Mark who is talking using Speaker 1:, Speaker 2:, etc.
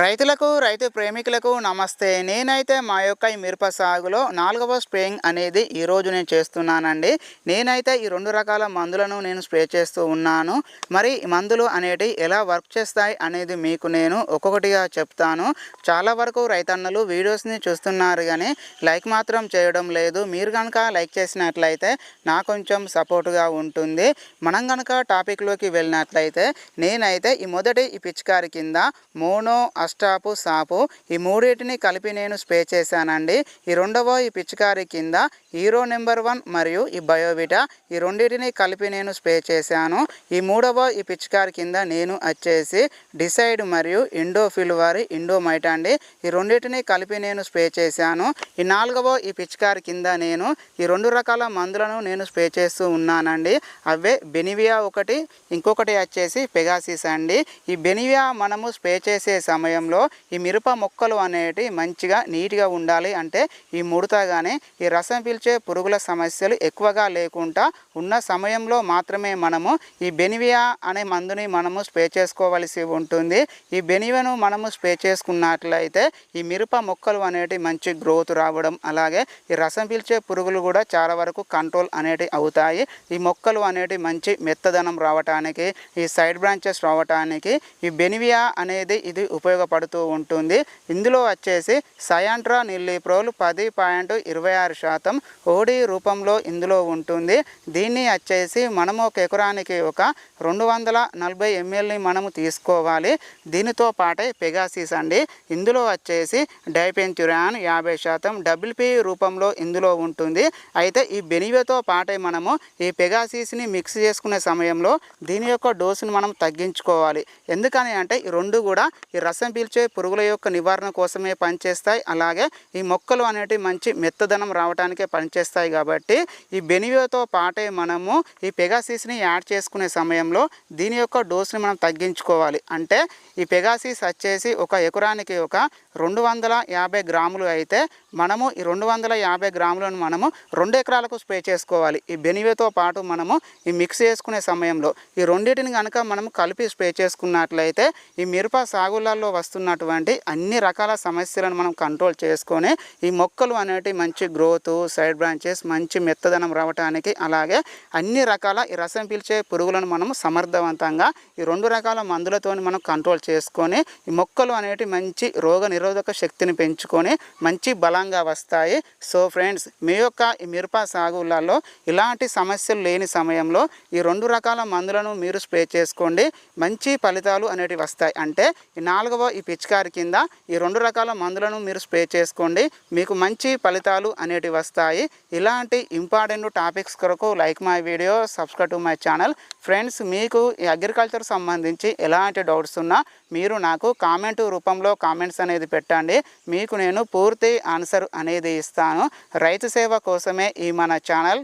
Speaker 1: రైతులకు రైతు ప్రేమికులకు నమస్తే. నేనైతే మా యొక్క ఈ మిరప సాగులో నాలుగవ స్ప్రేయింగ్ అనేది ఈరోజు నేను చేస్తున్నానండి. నేనైతే ఈ రెండు రకాల మందులను నేను స్ప్రే చేస్తూ ఉన్నాను. మరి ఈ మందులు అనేటి ఎలా వర్క్ చేస్తాయి అనేది మీకు నేను ఒక్కొక్కటిగా చెప్తాను. చాలా వరకు రైతన్నలు వీడియోస్ని చూస్తున్నారు కానీ లైక్ మాత్రం చేయడం లేదు. మీరు కనుక లైక్ చేసినట్లయితే నా కొంచెం సపోర్ట్గా ఉంటుంది. మనం కనుక టాపిక్లోకి వెళ్ళినట్లయితే నేనైతే ఈ మొదటి ఈ పిచికారి కింద మోనో అష్టాపు సాపు ఈ మూడింటిని కలిపి నేను స్ప్రే చేశానండి. ఈ రెండవ ఈ పిచికారి కింద హీరో నెంబర్ వన్ మరియు ఈ బయోవిటా ఈ రెండింటిని కలిపి నేను స్ప్రే చేశాను. ఈ మూడవ ఈ పిచికారి కింద నేను వచ్చేసి డిసైడ్ మరియు ఇండోఫిల్ వారి ఇండోమైట్ అండి. ఈ రెండింటిని కలిపి నేను స్ప్రే చేశాను. ఈ నాలుగవ ఈ పిచికారి కింద నేను ఈ రెండు రకాల మందులను నేను స్ప్రే చేస్తూ ఉన్నానండి. అవే బెనివియా ఒకటి ఇంకొకటి వచ్చేసి పెగాసిస్ అండి. ఈ బెనివియా మనము స్ప్రే చేసే సమయం సమయంలో ఈ మిరప మొక్కలు అనేటి మంచిగా నీట్గా ఉండాలి అంటే ఈ ముడతగానే ఈ రసం పీల్చే పురుగుల సమస్యలు ఎక్కువగా లేకుండా ఉన్న సమయంలో మాత్రమే మనము ఈ బెనివియా అనే మందుని మనము స్ప్రే చేసుకోవలసి ఉంటుంది. ఈ బెనివను మనము స్ప్రే చేసుకున్నట్లయితే ఈ మిరప మొక్కలు అనేటి మంచి గ్రోత్ రావడం అలాగే ఈ రసం పీల్చే పురుగులు కూడా చాలా వరకు కంట్రోల్ అనేటి అవుతాయి. ఈ మొక్కలు అనేటి మంచి మెత్తదనం రావటానికి ఈ సైడ్ బ్రాంచెస్ రావటానికి ఈ బెనివియా అనేది ఇది ఉపయోగపడుతూ ఉంటుంది. ఇందులో వచ్చేసి సయాంట్రా నిల్లిప్రోల్ పది పాయింట్ ఇరవై ఆరు శాతం ఓడి రూపంలో ఇందులో ఉంటుంది. దీన్ని వచ్చేసి మనము ఒక ఎకరానికి ఒక రెండు వందల నలభై ఎంఎల్ని మనము తీసుకోవాలి. దీనితో పాటే పెగాసిస్ అండి. ఇందులో వచ్చేసి డైపెంచురాన్ యాభై శాతం డబ్ల్యూపీ రూపంలో ఇందులో ఉంటుంది. అయితే ఈ బెనివేతో పాటే మనము ఈ పెగాసిస్ని మిక్స్ చేసుకునే సమయంలో దీని యొక్క డోసును మనం తగ్గించుకోవాలి. ఎందుకని అంటే ఈ రెండు కూడా ఈ రసం పీల్చే పురుగుల యొక్క నివారణ కోసమే పనిచేస్తాయి. అలాగే ఈ మొక్కలు అనేటివి మంచి మెత్తదనం రావడానికే పనిచేస్తాయి కాబట్టి ఈ బెనివేతో పాటే మనము ఈ పెగాసిస్ని యాడ్ చేసుకునే సమయంలో దీని యొక్క డోస్ని మనం తగ్గించుకోవాలి. అంటే ఈ పెగాసిస్ వచ్చేసి ఒక ఎకరానికి ఒక రెండు వందల యాభై గ్రాములు అయితే మనము ఈ రెండు వందల యాభై గ్రాములను మనము రెండు ఎకరాలకు స్ప్రే చేసుకోవాలి. ఈ బెనివేతో పాటు మనము ఈ మిక్స్ చేసుకునే సమయంలో ఈ రెండింటిని కనుక మనం కలిపి స్ప్రే చేసుకున్నట్లయితే ఈ మిరప సాగులలో వస్తున్నటువంటి అన్ని రకాల సమస్యలను మనం కంట్రోల్ చేసుకొని ఈ మొక్కలు అనేటివి మంచి గ్రోత్ సైడ్ బ్రాంచెస్ మంచి మెత్తదనం రావడానికి అలాగే అన్ని రకాల ఈ రసం పీల్చే పురుగులను మనం సమర్థవంతంగా ఈ రెండు రకాల మందులతో మనం కంట్రోల్ చేసుకొని ఈ మొక్కలు అనేటివి మంచి రోగ నిరోధక శక్తిని పెంచుకొని మంచి బలంగా వస్తాయి. సో ఫ్రెండ్స్ మీ యొక్క ఈ మిరప సాగులలో ఇలాంటి సమస్యలు లేని సమయంలో ఈ రెండు రకాల మందులను మీరు స్ప్రే చేసుకోండి. మంచి ఫలితాలు అనేటివి వస్తాయి. అంటే ఈ నాలుగవ ఈ పిచికారి కింద ఈ రెండు రకాల మందులను మీరు స్ప్రే చేసుకోండి. మీకు మంచి ఫలితాలు అనేటివి వస్తాయి. ఇలాంటి ఇంపార్టెంట్ టాపిక్స్ కొరకు like my video subscribe to my channel. Friends మీకు ఈ అగ్రికల్చర్ సంబంధించి ఎలాంటి డౌట్స్ ఉన్నా మీరు నాకు కామెంట్ రూపంలో కామెంట్స్ అనేది పెట్టండి. మీకు నేను పూర్తి ఆన్సర్ అనేది ఇస్తాను. రైతు సేవ కోసమే ఈ మన ఛానల్.